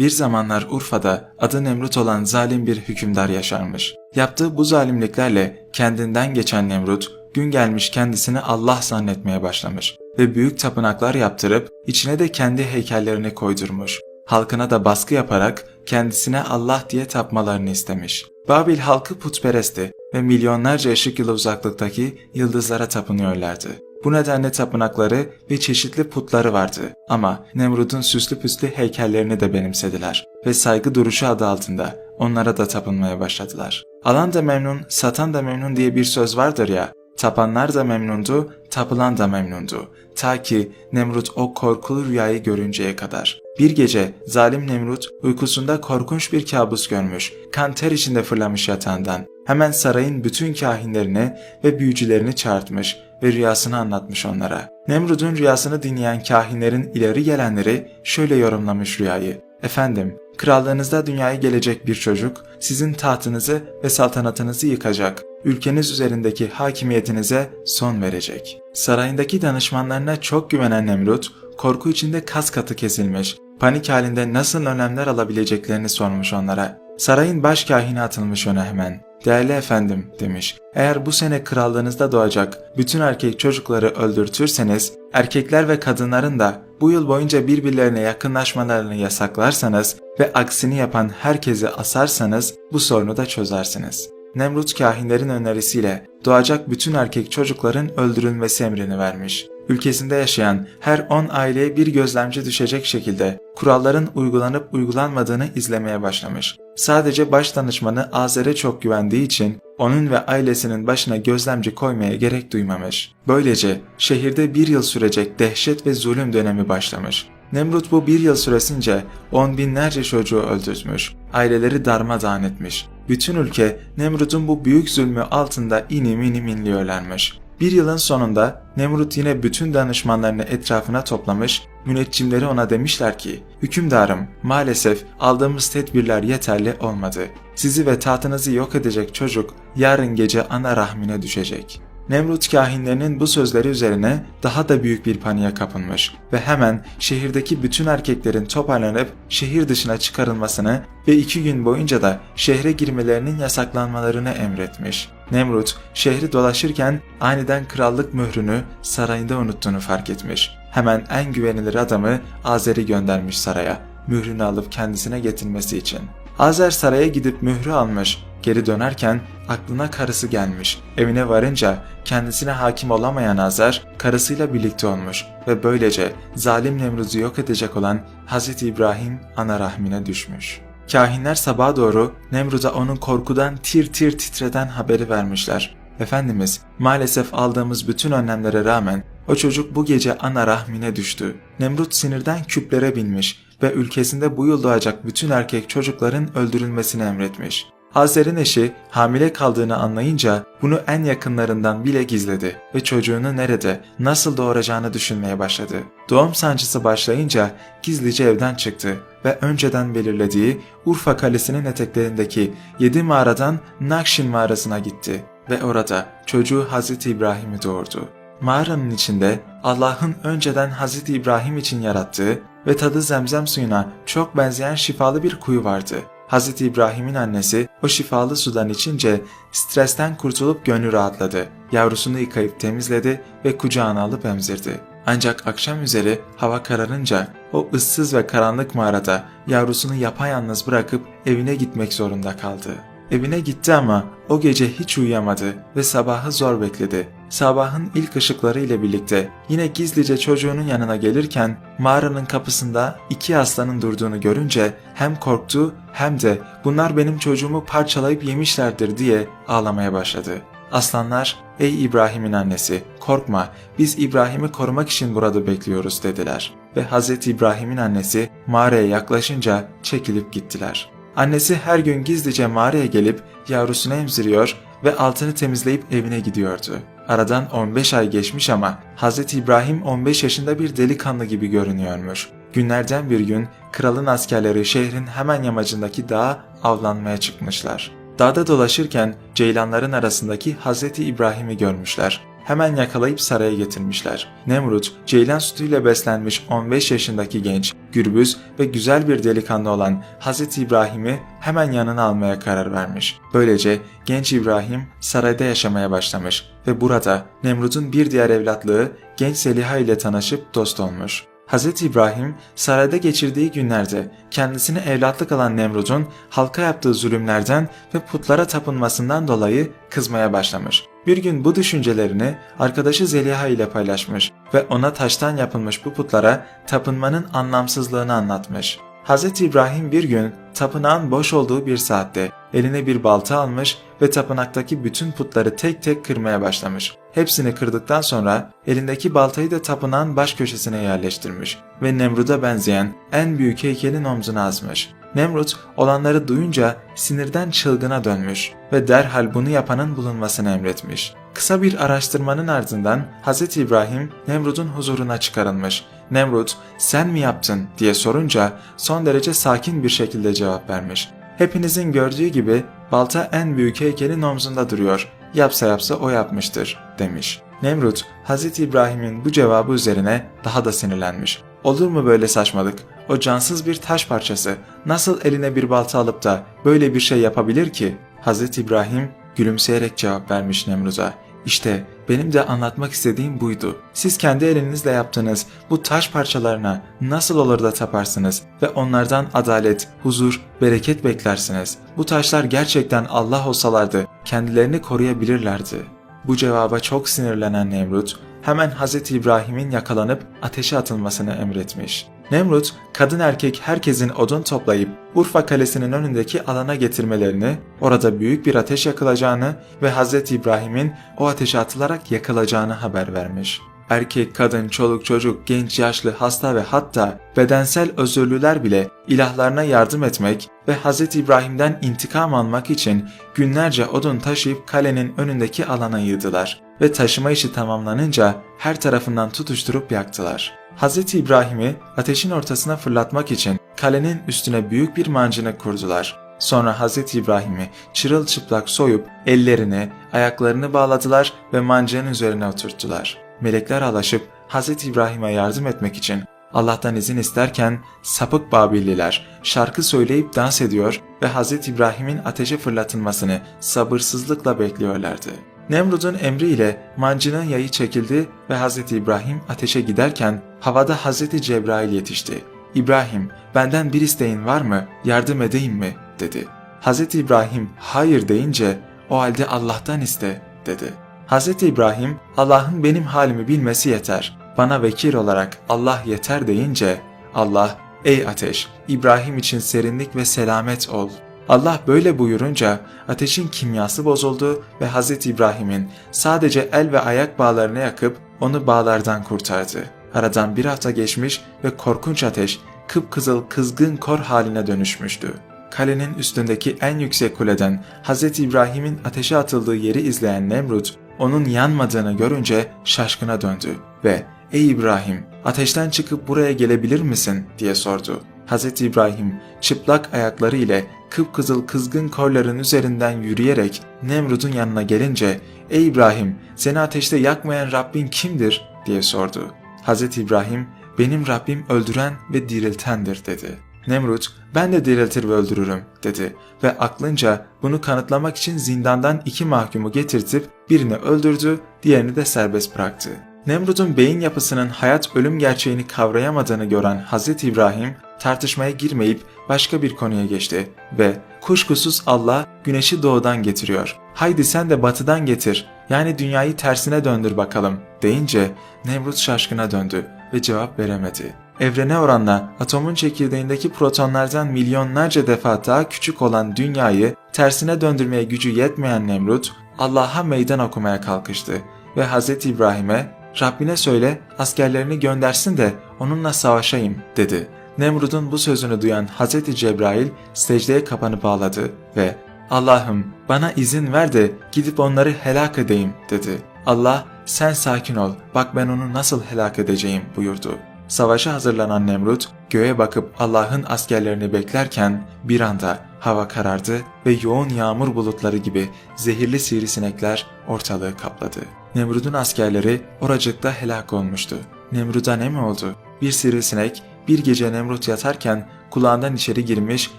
Bir zamanlar Urfa'da adı Nemrut olan zalim bir hükümdar yaşarmış. Yaptığı bu zalimliklerle kendinden geçen Nemrut, gün gelmiş kendisini Allah zannetmeye başlamış ve büyük tapınaklar yaptırıp içine de kendi heykellerini koydurmuş. Halkına da baskı yaparak kendisine Allah diye tapmalarını istemiş. Babil halkı putperestti ve milyonlarca ışık yılı uzaklıktaki yıldızlara tapınıyorlardı. Bu nedenle tapınakları ve çeşitli putları vardı ama Nemrut'un süslü püslü heykellerini de benimsediler ve saygı duruşu adı altında onlara da tapınmaya başladılar. Alan da memnun, satan da memnun diye bir söz vardır ya, tapanlar da memnundu, tapılan da memnundu. Ta ki Nemrut o korkulu rüyayı görünceye kadar. Bir gece zalim Nemrut uykusunda korkunç bir kabus görmüş. Kan ter içinde fırlamış yatağından. Hemen sarayın bütün kahinlerini ve büyücülerini çağırtmış ve rüyasını anlatmış onlara. Nemrut'un rüyasını dinleyen kahinlerin ileri gelenleri şöyle yorumlamış rüyayı. Efendim, krallığınızda dünyaya gelecek bir çocuk sizin tahtınızı ve saltanatınızı yıkacak. Ülkeniz üzerindeki hakimiyetinize son verecek. Sarayındaki danışmanlarına çok güvenen Nemrut, korku içinde kas katı kesilmiş, panik halinde nasıl önlemler alabileceklerini sormuş onlara. Sarayın baş kahini atılmış ona hemen. Değerli efendim demiş. Eğer bu sene krallığınızda doğacak bütün erkek çocukları öldürtürseniz, erkekler ve kadınların da bu yıl boyunca birbirlerine yakınlaşmalarını yasaklarsanız ve aksini yapan herkesi asarsanız bu sorunu da çözersiniz. Nemrut kahinlerin önerisiyle doğacak bütün erkek çocukların öldürülmesi emrini vermiş. Ülkesinde yaşayan her 10 aileye bir gözlemci düşecek şekilde kuralların uygulanıp uygulanmadığını izlemeye başlamış. Sadece baş danışmanı Azer'e çok güvendiği için onun ve ailesinin başına gözlemci koymaya gerek duymamış. Böylece şehirde bir yıl sürecek dehşet ve zulüm dönemi başlamış. Nemrut bu bir yıl süresince on binlerce çocuğu öldürtmüş, aileleri darmadağın etmiş. Bütün ülke Nemrut'un bu büyük zulmü altında inim inim inliyorlarmış. Bir yılın sonunda Nemrut yine bütün danışmanlarını etrafına toplamış, müneccimleri ona demişler ki, hükümdarım maalesef aldığımız tedbirler yeterli olmadı. Sizi ve tahtınızı yok edecek çocuk yarın gece ana rahmine düşecek.'' Nemrut kahinlerinin bu sözleri üzerine daha da büyük bir paniğe kapılmış ve hemen şehirdeki bütün erkeklerin toparlanıp şehir dışına çıkarılmasını ve iki gün boyunca da şehre girmelerinin yasaklanmalarını emretmiş. Nemrut şehri dolaşırken aniden krallık mührünü sarayında unuttuğunu fark etmiş. Hemen en güvenilir adamı Azer'i göndermiş saraya, mührünü alıp kendisine getirmesi için. Azer saraya gidip mührü almış Geri dönerken aklına karısı gelmiş. Evine varınca kendisine hakim olamayan Azer karısıyla birlikte olmuş ve böylece zalim Nemrut'u yok edecek olan Hz. İbrahim ana rahmine düşmüş. Kahinler sabaha doğru Nemrut'a onun korkudan tir tir titreden haberi vermişler. Efendimiz maalesef aldığımız bütün önlemlere rağmen o çocuk bu gece ana rahmine düştü. Nemrut sinirden küplere binmiş ve ülkesinde bu yıl doğacak bütün erkek çocukların öldürülmesini emretmiş. Hazer'in eşi hamile kaldığını anlayınca bunu en yakınlarından bile gizledi ve çocuğunu nerede, nasıl doğuracağını düşünmeye başladı. Doğum sancısı başlayınca gizlice evden çıktı ve önceden belirlediği Urfa Kalesi'nin eteklerindeki yedi mağaradan Nakşin mağarasına gitti ve orada çocuğu Hazreti İbrahim'i doğurdu. Mağaranın içinde Allah'ın önceden Hazreti İbrahim için yarattığı ve tadı zemzem suyuna çok benzeyen şifalı bir kuyu vardı. Hz. İbrahim'in annesi o şifalı sudan içince stresten kurtulup gönlü rahatladı. Yavrusunu yıkayıp temizledi ve kucağına alıp emzirdi. Ancak akşam üzeri hava kararınca o ıssız ve karanlık mağarada yavrusunu yapayalnız bırakıp evine gitmek zorunda kaldı. Evine gitti ama o gece hiç uyuyamadı ve sabahı zor bekledi. Sabahın ilk ışıkları ile birlikte yine gizlice çocuğunun yanına gelirken mağaranın kapısında iki aslanın durduğunu görünce hem korktu hem de bunlar benim çocuğumu parçalayıp yemişlerdir diye ağlamaya başladı. Aslanlar, ey İbrahim'in annesi korkma biz İbrahim'i korumak için burada bekliyoruz dediler. Ve Hz. İbrahim'in annesi mağaraya yaklaşınca çekilip gittiler.'' Annesi her gün gizlice mağaraya gelip yavrusunu emziriyor ve altını temizleyip evine gidiyordu. Aradan 15 ay geçmiş ama Hz. İbrahim 15 yaşında bir delikanlı gibi görünüyormuş. Günlerden bir gün kralın askerleri şehrin hemen yamacındaki dağa avlanmaya çıkmışlar. Dağda dolaşırken ceylanların arasındaki Hz. İbrahim'i görmüşler. Hemen yakalayıp saraya getirmişler. Nemrut, ceylan sütüyle beslenmiş 15 yaşındaki genç, gürbüz ve güzel bir delikanlı olan Hz. İbrahim'i hemen yanına almaya karar vermiş. Böylece genç İbrahim sarayda yaşamaya başlamış ve burada Nemrut'un bir diğer evlatlığı genç Zeliha ile tanışıp dost olmuş. Hz. İbrahim sarayda geçirdiği günlerde kendisine evlatlık alan Nemrut'un halka yaptığı zulümlerden ve putlara tapınmasından dolayı kızmaya başlamış. Bir gün bu düşüncelerini arkadaşı Zeliha ile paylaşmış ve ona taştan yapılmış bu putlara tapınmanın anlamsızlığını anlatmış. Hz. İbrahim bir gün tapınağın boş olduğu bir saatte eline bir balta almış ve tapınaktaki bütün putları tek tek kırmaya başlamış. Hepsini kırdıktan sonra elindeki baltayı da tapınağın baş köşesine yerleştirmiş ve Nemrut'a benzeyen en büyük heykelin omzuna asmış. Nemrut olanları duyunca sinirden çılgına dönmüş ve derhal bunu yapanın bulunmasını emretmiş. Kısa bir araştırmanın ardından Hz. İbrahim Nemrut'un huzuruna çıkarılmış. Nemrut sen mi yaptın diye sorunca son derece sakin bir şekilde cevap vermiş. Hepinizin gördüğü gibi balta en büyük heykelin omzunda duruyor. Yapsa yapsa o yapmıştır demiş. Nemrut Hz. İbrahim'in bu cevabı üzerine daha da sinirlenmiş. Olur mu böyle saçmalık? O cansız bir taş parçası nasıl eline bir balta alıp da böyle bir şey yapabilir ki? Hz. İbrahim gülümseyerek cevap vermiş Nemrut'a. İşte benim de anlatmak istediğim buydu. Siz kendi elinizle yaptığınız bu taş parçalarına nasıl olur da taparsınız ve onlardan adalet, huzur, bereket beklersiniz. Bu taşlar gerçekten Allah olsalardı kendilerini koruyabilirlerdi. Bu cevaba çok sinirlenen Nemrut hemen Hz. İbrahim'in yakalanıp ateşe atılmasını emretmiş. Nemrut, kadın erkek herkesin odun toplayıp Urfa Kalesi'nin önündeki alana getirmelerini, orada büyük bir ateş yakılacağını ve Hz. İbrahim'in o ateşe atılarak yakılacağını haber vermiş. Erkek, kadın, çoluk, çocuk, genç, yaşlı, hasta ve hatta bedensel özürlüler bile ilahlarına yardım etmek ve Hz. İbrahim'den intikam almak için günlerce odun taşıyıp kalenin önündeki alana yığdılar ve taşıma işi tamamlanınca her tarafından tutuşturup yaktılar. Hz. İbrahim'i ateşin ortasına fırlatmak için kalenin üstüne büyük bir mancını kurdular. Sonra Hz. İbrahim'i çırılçıplak soyup ellerini, ayaklarını bağladılar ve mancının üzerine oturttular. Melekler alaşıp Hz. İbrahim'e yardım etmek için Allah'tan izin isterken sapık Babilliler şarkı söyleyip dans ediyor ve Hz. İbrahim'in ateşe fırlatılmasını sabırsızlıkla bekliyorlardı. Nemrud'un emriyle mancının yayı çekildi ve Hz. İbrahim ateşe giderken havada Hz. Cebrail yetişti. İbrahim benden bir isteğin var mı yardım edeyim mi dedi. Hz. İbrahim hayır deyince o halde Allah'tan iste dedi. Hz. İbrahim Allah'ın benim halimi bilmesi yeter. Bana vekil olarak Allah yeter deyince Allah ey ateş İbrahim için serinlik ve selamet ol. Allah böyle buyurunca ateşin kimyası bozuldu ve Hz. İbrahim'in sadece el ve ayak bağlarını yakıp onu bağlardan kurtardı. Aradan bir hafta geçmiş ve korkunç ateş kıpkızıl kızgın kor haline dönüşmüştü. Kalenin üstündeki en yüksek kuleden Hz. İbrahim'in ateşe atıldığı yeri izleyen Nemrut, onun yanmadığını görünce şaşkına döndü ve ''Ey İbrahim, ateşten çıkıp buraya gelebilir misin?'' diye sordu. Hz. İbrahim çıplak ayakları ile kıpkızıl kızgın korların üzerinden yürüyerek Nemrut'un yanına gelince ''Ey İbrahim, seni ateşte yakmayan Rabbin kimdir?'' diye sordu. Hz. İbrahim ''Benim Rabbim öldüren ve diriltendir.'' dedi. Nemrut ben de diriltir ve öldürürüm dedi ve aklınca bunu kanıtlamak için zindandan iki mahkumu getirtip birini öldürdü diğerini de serbest bıraktı. Nemrut'un beyin yapısının hayat ölüm gerçeğini kavrayamadığını gören Hz. İbrahim tartışmaya girmeyip başka bir konuya geçti ve kuşkusuz Allah güneşi doğudan getiriyor. Haydi sen de batıdan getir yani dünyayı tersine döndür bakalım deyince Nemrut şaşkına döndü ve cevap veremedi. Evrene oranla atomun çekirdeğindeki protonlardan milyonlarca defa daha küçük olan dünyayı tersine döndürmeye gücü yetmeyen Nemrut Allah'a meydan okumaya kalkıştı ve Hz. İbrahim'e Rabbine söyle askerlerini göndersin de onunla savaşayım dedi. Nemrud'un bu sözünü duyan Hz. Cebrail secdeye kapanıp ağladı ve Allah'ım bana izin ver de gidip onları helak edeyim dedi. Allah sen sakin ol bak ben onu nasıl helak edeceğim buyurdu. Savaşa hazırlanan Nemrut göğe bakıp Allah'ın askerlerini beklerken bir anda hava karardı ve yoğun yağmur bulutları gibi zehirli sivrisinekler ortalığı kapladı. Nemrud'un askerleri oracıkta helak olmuştu. Nemrud'a ne mi oldu? Bir sivrisinek bir gece Nemrut yatarken kulağından içeri girmiş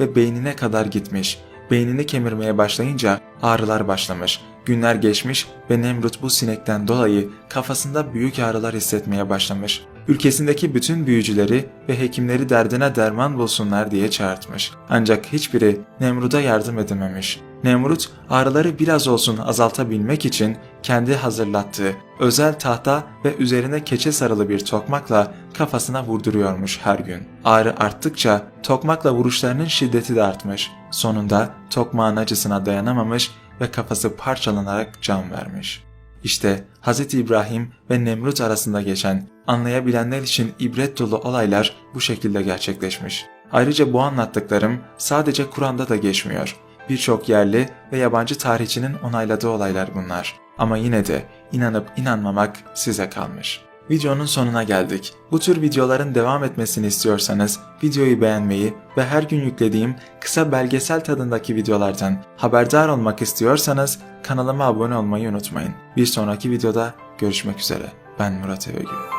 ve beynine kadar gitmiş. Beynini kemirmeye başlayınca ağrılar başlamış. Günler geçmiş ve Nemrut bu sinekten dolayı kafasında büyük ağrılar hissetmeye başlamış. Ülkesindeki bütün büyücüleri ve hekimleri derdine derman bulsunlar diye çağırtmış. Ancak hiçbiri Nemrut'a yardım edememiş. Nemrut ağrıları biraz olsun azaltabilmek için kendi hazırlattığı özel tahta ve üzerine keçe sarılı bir tokmakla kafasına vurduruyormuş her gün. Ağrı arttıkça tokmakla vuruşlarının şiddeti de artmış. Sonunda tokmağın acısına dayanamamış ve kafası parçalanarak can vermiş. İşte Hz. İbrahim ve Nemrut arasında geçen anlayabilenler için ibret dolu olaylar bu şekilde gerçekleşmiş. Ayrıca bu anlattıklarım sadece Kur'an'da da geçmiyor. Birçok yerli ve yabancı tarihçinin onayladığı olaylar bunlar. Ama yine de inanıp inanmamak size kalmış. Videonun sonuna geldik. Bu tür videoların devam etmesini istiyorsanız videoyu beğenmeyi ve her gün yüklediğim kısa belgesel tadındaki videolardan haberdar olmak istiyorsanız kanalıma abone olmayı unutmayın. Bir sonraki videoda görüşmek üzere. Ben Murat Evegül.